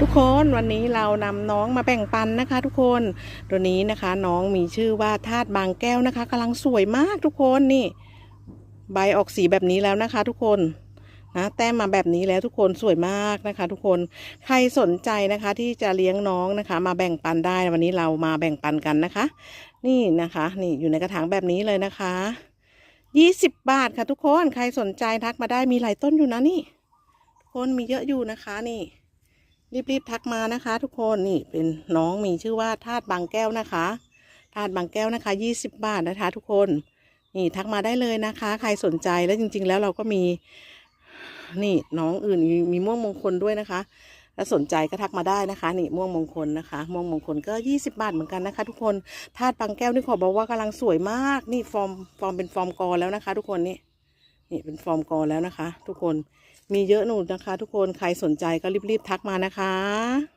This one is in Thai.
ทุกคนวันนี้เรานำน้องมาแบ่งปันนะคะ ทุกคนตัวนี้นะคะน้องมีชื่อว่าธาตุบางแก้วนะคะกำลังสวยมากทุกคนนี่ ใบออกสีแบบนี้แล้วนะคะ ทุกคนนะแต้มมาแบบนี้แล้วทุกคนสวยมากนะคะ ทุกคนใครสนใจนะคะ ที่จะเลี้ยงน้องนะคะ มาแบ่งปันได้วันนี้เรามาแบ่งปันกันนะคะ นี่นะคะ นี่อยู่ในกระถางแบบนี้เลยนะคะยี่สิบบาทค่ะ ทุกคนใครสนใจทักมาได้มีหลายต้นอยู่นะนี่ทุกคนมีเยอะอยู่นะคะนี่ รีบๆทักมานะคะ ทุกคนนี่เป็นน้องมีชื่อว่าธาตุบางแก้วนะคะธาตุบางแก้วนะคะยี่สิบบาทนะคะ ทุกคนนี่ทักมาได้เลยนะคะ ใครสนใจแล้วจริง ๆ แล้วเราก็มี นี่น้องอื่นมีม่วงมงคลด้วยนะคะแล้วสนใจก็ทักมาได้นะคะ นี่ม่วงมงคลนะคะ ม่วงมงคลก็ยี่สิบาทเหมือนกันนะคะ ทุกคนธาตุบางแก้วนี่ขอบอกว่ากำลังสวยมาก นี่ฟอร์มฟอร์มเป็นฟอร์มกอแล้วนะคะ ทุกคนนี่ นี่เป็นฟอร์มกอแล้วนะคะ ทุกคนมีเยอะหนูนะคะ ทุกคนใครสนใจก็รีบๆทักมานะคะ